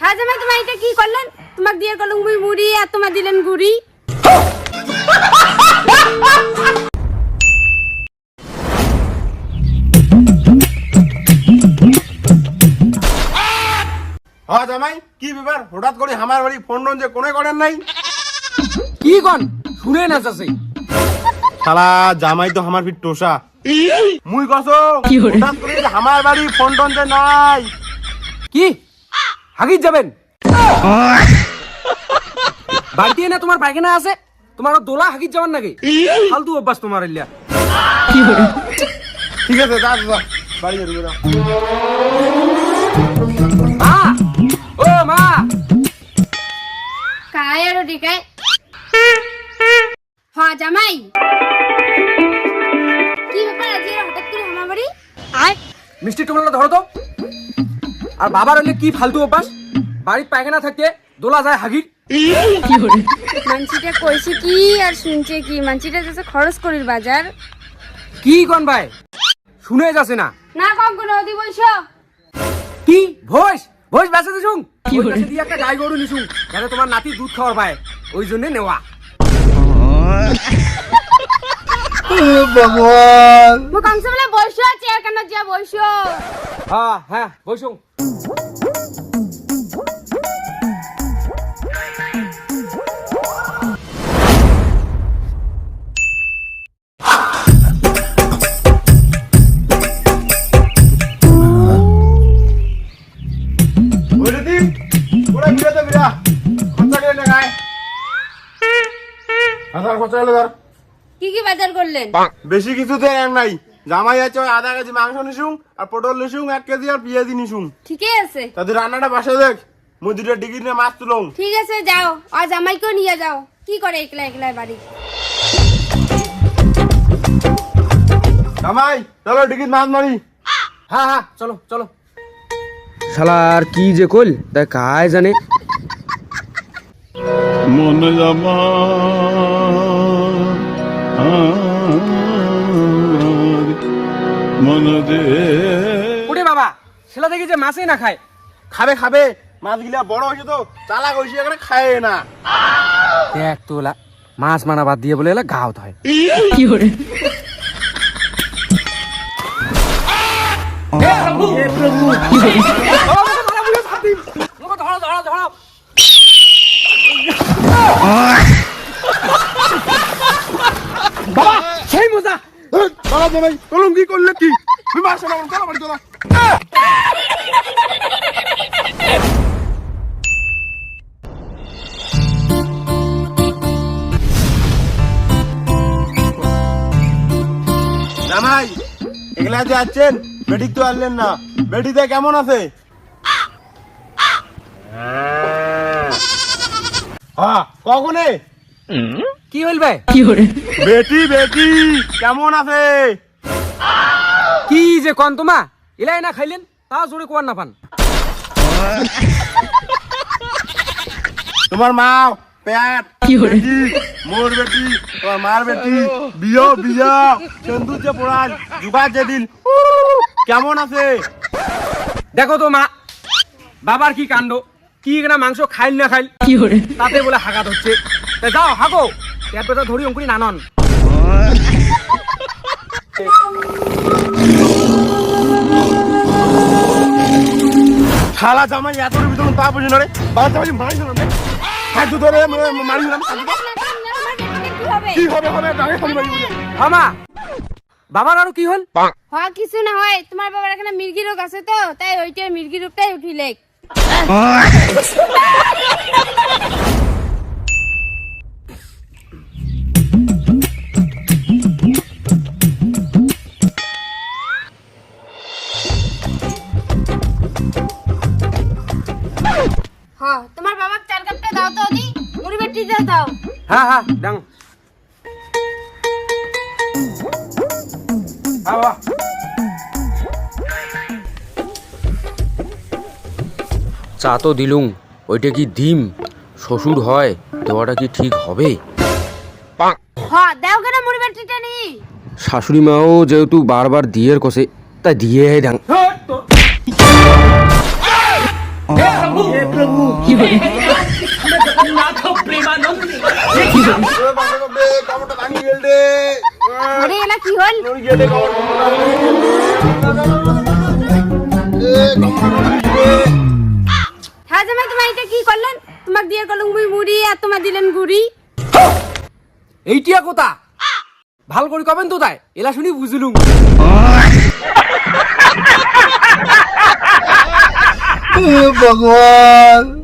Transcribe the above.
হ্যাঁ জামাই তোমার এটা কি করলেন? তোমাকে দিয়ে করলেন মুড়ি আর তোমার দিলেন গুড়ি। হ্যাঁ জামাই কি ব্যাপার? হঠাৎ করে আমার বাড়ি ফোন টোন যে কোনে করেন নাই? কি কন? শুনে না চাষে। শালা জামাই তো আমার ফির টোসা। মুই কসো হঠাৎ করে আমার বাড়ি ফোন টোন যে নাই। কি? হাগির যাবেন। বাড়িতে না তোমার পায়খানা আছে? তোমার দোলা হাগির যাবেন নাকি? ফালতু অভ্যাস তোমার ইল্লা ঠিক আছে মিষ্টি তোমার ধরো তো। আর বাবার হলে কি ফালতু অভ্যাস? বাড়ির পায়খানা থাকতে দোলা যায় হাগির। মানসিটা কইছে কি আর শুনছে কি? মানসিটা যাচ্ছে খরচ করির বাজার। কি কন ভাই? শুনে যাচ্ছে না। না কম কোনো অধি বলছো কি? ভোজ ভোজ বেঁচে দিছুং? দিয়ে একটা গাই গরু নিছুং। যাতে তোমার নাতি দুধ খাওয়ার পায়। ওই জন্য নেওয়া। মো কমসে বলে বসো চেয়ার কেন যা বসো হ্যাঁ হ্যাঁ বসুং ওই রে দিন ওরা বিরা তো বিরা খরচা করে না গায় হাজার খরচা হলো ধর কি কি বাজার করলেন? বেশি কিছু তো আর নাই। জামাই আছে ওই আধা কেজি মাংস নিশুং আর পটল নিশুং এক কেজি আর পেঁয়াজি নিশুং ঠিকই আছে। তাদের রান্নাটা বাসা দেখ মুই দুটো ডিগ্রি নিয়ে মাছ তুলং ঠিক আছে যাও। আর জামাইকেও নিয়ে যাও। কি করে একলা একলা বাড়ি? জামাই চলো ডিগ্রি মাছ মারি। হ্যাঁ হ্যাঁ চলো চলো। শালা আর কি যে কল? তাই কায় জানে? মন জামা ওরে বাবা ছেলে দেখি যে মাছই না খায়। খাবে খাবে। মাছগুলা বড় হয়েছে তো চালাক হয়েছে এখানে খায় না। দেখ তোলা মাছ মানা বাদ দিয়ে বলে এলা গাও হয়। বাবা চলো জামাই, কলম কি করলে কি? বেটিক তো আনলেন না। বেটিতে কেমন আছে? হ্যাঁ। কখনে? কি হইল ভাই? বেটি বেটি কেমন আছে? কি যে কন তোমা? ইলাই না খাইলেন তাও জোরে কোয়ার না পান। তোমার মা পেট বেটি মোর বেটি তোমার মার বেটি বিয় বিয় সেন্দুর যে পড়াল জুগার যে দিল কেমন আছে? দেখো তো মা বাবার কি কাণ্ড? কি না মাংস খাইল না খাইল? কি তাতে বলে হাগাত হচ্ছে। তা যাও হাগো পেট পেটা ধরি অঙ্কুরি নানন শালা জামাই এত ভিতরে তা বুঝি না রে বাবা জামাই মারি দিলাম রে হাত ধরে মারি দিলাম কি হবে হবে খালি মারি হামা বাবার আরও কি হল হয় কিছু না হয় তোমার বাবার এখানে মির্গি রোগ আছে তো তাই ওইটা মির্গি রোগটাই উঠিলে তোমার বাবাকে চার কাপটা দাও তো দি। মুড়ি বেটি দাও দাও। হ্যাঁ হ্যাঁ ডাং আবা চা তো দিলুম ওইটা কি ডিম? শ্বশুর হয় দেওয়াটা কি ঠিক হবে? হ্যাঁ দাও কেন মুড়ি বেটিটা নি শাশুড়ি মাও যেহেতু বারবার দিয়ের কষে তাই দিয়ে ডাং আরে এলা কি হল? রে হ্যাঁ জামাই তোমার এটা কি করলেন? তোমাক দিয়ে করলুম মুই মুড়ি আর তোমার দিলেন গুড়ি। এইটিয়া কথা ভালো করে কবেন তো তাই। এলা শুনি বুঝলুম ভগবান